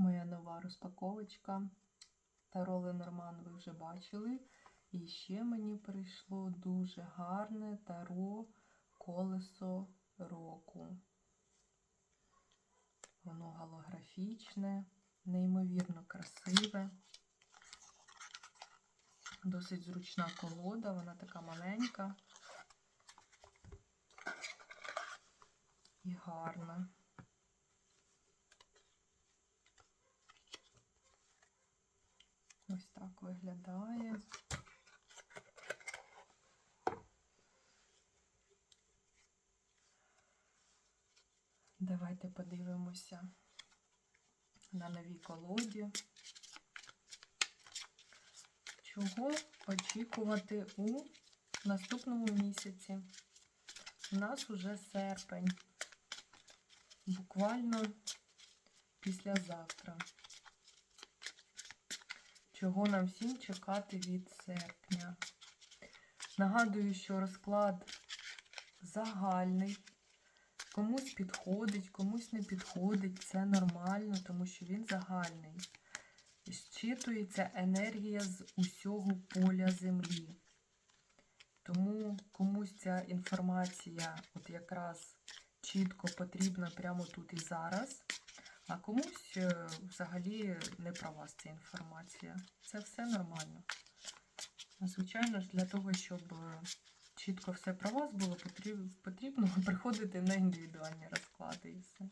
Моя нова розпаковочка. Таро Ленорман ви вже бачили. І ще мені прийшло дуже гарне таро колесо року. Воно голографічне, неймовірно красиве. Досить зручна колода, вона така маленька і гарна. Ось так виглядає. Давайте подивимося на новій колоді. Чого очікувати у наступному місяці? У нас уже серпень, буквально післязавтра. Чого нам всім чекати від серпня? Нагадую, що розклад загальний. Комусь підходить, комусь не підходить. Це нормально, тому що він загальний. Зчитується енергія з усього поля землі. Тому комусь ця інформація от якраз чітко потрібна прямо тут і зараз. А комусь е, взагалі не про вас ця інформація. Це все нормально. Звичайно ж, для того, щоб е, чітко все про вас було, потрібно, приходити на індивідуальні розклади і все.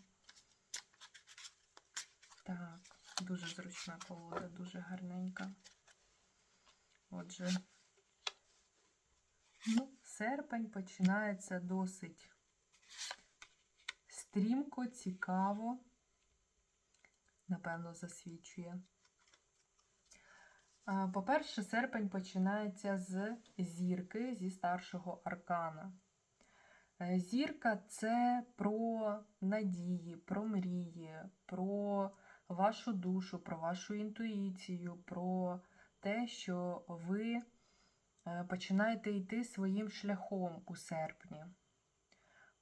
Так, дуже зручна колода, дуже гарненька. Отже, ну, серпень починається досить стрімко, цікаво напевно, засвідчує. По-перше, серпень починається з зірки зі старшого аркана. Е, зірка це про надії, про мрії, про вашу душу, про вашу інтуїцію, про те, що ви е, починаєте йти своїм шляхом у серпні.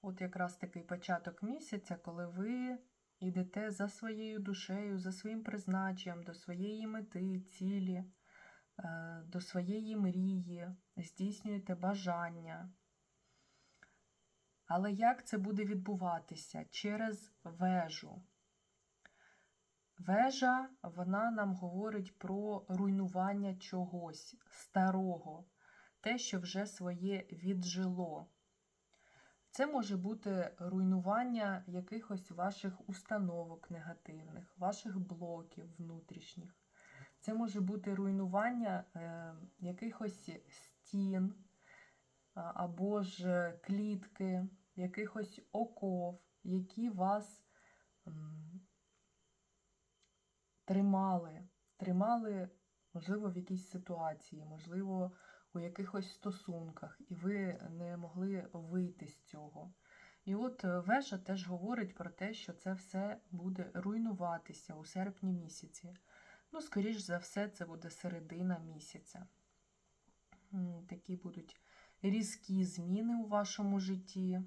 От якраз такий початок місяця, коли ви Йдете за своєю душею, за своїм призначенням, до своєї мети, цілі, е, до своєї мрії, здійснюєте бажання. Але як це буде відбуватися? Через вежу. Вежа, вона нам говорить про руйнування чогось старого, те, що вже своє віджило. Це може бути руйнування якихось ваших установок негативних, ваших блоків внутрішніх. Це може бути руйнування е, якихось стін або ж клітки, якихось оков, які вас тримали, тримали, можливо, в якійсь ситуації, можливо, у якихось стосунках, і ви не могли вийти з цього. І от е, вежа теж говорить про те, що це все буде руйнуватися у серпні місяці. Ну, скоріш за все, це буде середина місяця. Такі будуть різкі зміни у вашому житті,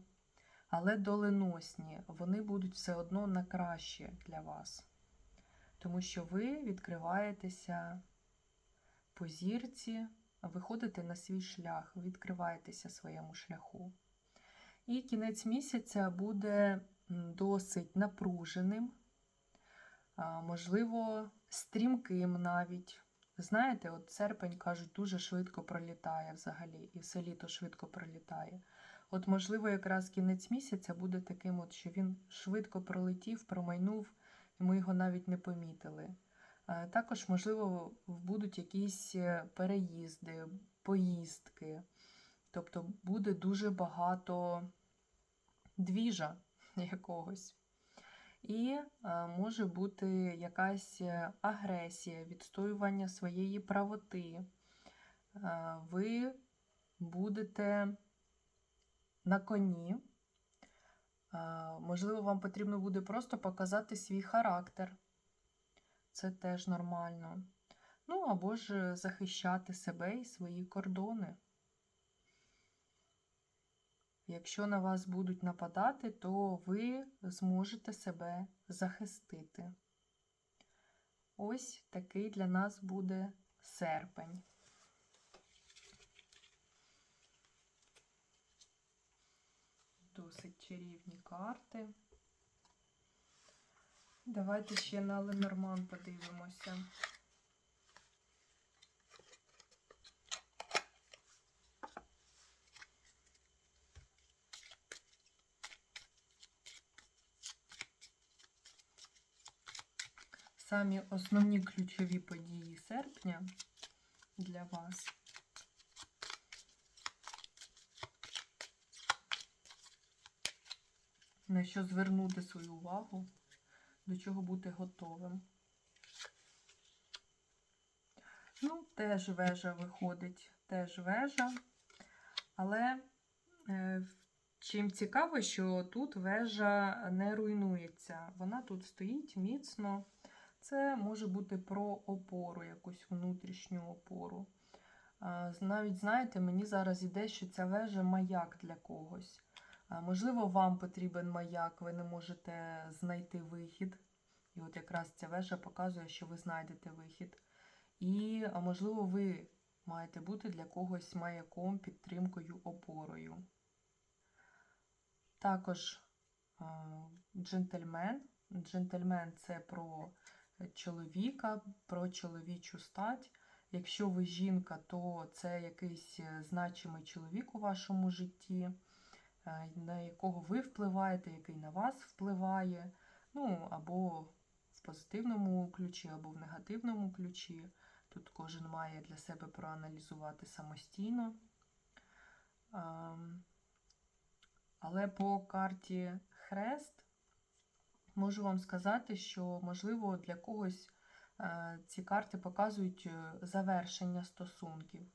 але доленосні, вони будуть все одно на краще для вас. Тому що ви відкриваєтеся по зірці виходите на свій шлях, відкриваєтеся своєму шляху. І кінець місяця буде досить напруженим, можливо, стрімким навіть. Знаєте, от серпень, кажуть, дуже швидко пролітає взагалі, і все літо швидко пролітає. От, можливо, якраз кінець місяця буде таким, от, що він швидко пролетів, промайнув, і ми його навіть не помітили. Е, також, можливо, будуть якісь е, переїзди, поїздки. Тобто буде дуже багато двіжа якогось. І е, може бути якась агресія, відстоювання своєї правоти. Ви будете на коні. Можливо, вам потрібно буде просто показати свій характер це теж нормально. Ну, або ж захищати себе і свої кордони. Якщо на вас будуть нападати, то ви зможете себе захистити. Ось такий для нас буде серпень. Досить чарівні карти. Давайте ще на Ленорман подивимося. Самі основні ключові події серпня для вас. На що звернути свою увагу, до чого бути готовим. Ну, теж вежа виходить, теж вежа. Але е, чим цікаво, що тут вежа не руйнується. Вона тут стоїть міцно. Це може бути про опору, якусь внутрішню опору. Навіть, знаєте, мені зараз іде, що ця вежа маяк для когось. Можливо, вам потрібен маяк, ви не можете знайти вихід. І от якраз ця вежа показує, що ви знайдете вихід. І, можливо, ви маєте бути для когось маяком, підтримкою, опорою. Також джентльмен. Джентльмен це про чоловіка, про чоловічу стать. Якщо ви жінка, то це якийсь е, значимий чоловік у вашому житті, на якого ви впливаєте, який на вас впливає. Ну, або в позитивному ключі, або в негативному ключі. Тут кожен має для себе проаналізувати самостійно. Ем, Але по карті Хрест можу вам сказати, що, можливо, для когось е, ці карти показують е, завершення стосунків,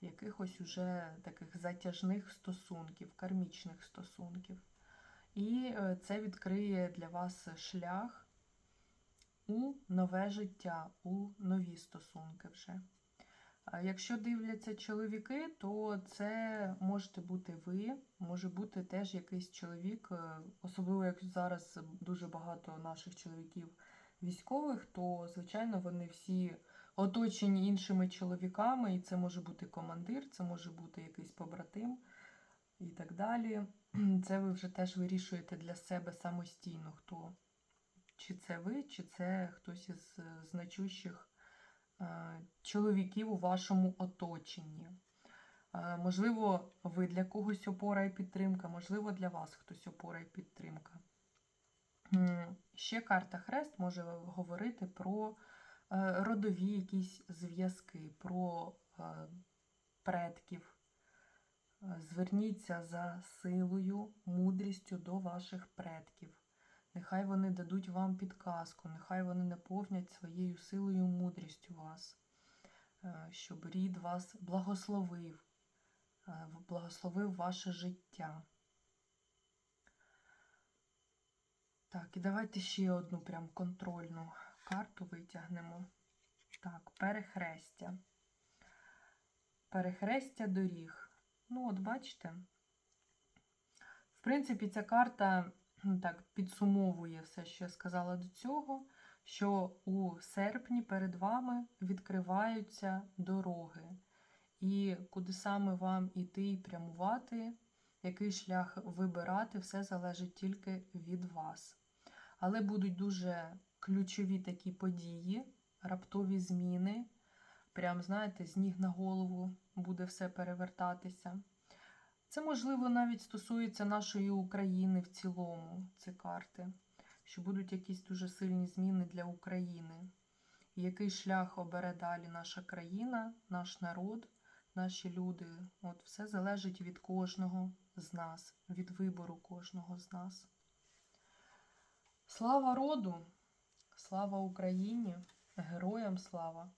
якихось уже таких затяжних стосунків, кармічних стосунків. І е, це відкриє для вас шлях у нове життя, у нові стосунки вже. Якщо дивляться чоловіки, то це можете бути ви, може бути теж якийсь чоловік, е, особливо як зараз дуже багато наших чоловіків військових, то, звичайно, вони всі оточені іншими чоловіками, і це може бути командир, це може бути якийсь побратим і так далі. Це ви вже теж вирішуєте для себе самостійно, хто. Чи це ви, чи це хтось із е, значущих е, чоловіків у вашому оточенні. Е, Можливо, ви для когось опора і підтримка, можливо, для вас хтось опора і підтримка. Ще карта Хрест може говорити про родові якісь зв'язки, про е, предків. Е, Зверніться за силою, мудрістю до ваших предків. Нехай вони дадуть вам підказку, нехай вони наповнять своєю силою мудрістю вас, е, щоб рід вас благословив, е, благословив ваше життя. Так, і давайте ще одну прям контрольну карту витягнемо. Так, перехрестя. Перехрестя доріг. Ну, от бачите. В принципі, ця карта так підсумовує все, що я сказала до цього, що у серпні перед вами відкриваються дороги. І куди саме вам іти і прямувати, який шлях вибирати, все залежить тільки від вас. Але будуть дуже ключові такі події, раптові зміни. Прям, знаєте, з ніг на голову буде все перевертатися. Це, можливо, навіть стосується нашої України в цілому, ці карти, що будуть якісь дуже сильні зміни для України. Який шлях обере далі наша країна, наш народ, наші люди. От все залежить від кожного з нас, від вибору кожного з нас. Слава роду, слава Україні, героям слава!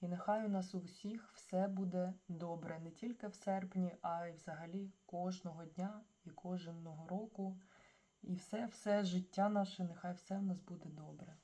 І нехай у нас у всіх все буде добре, не тільки в серпні, а й взагалі кожного дня і кожного року. І все, все життя наше, нехай все в нас буде добре.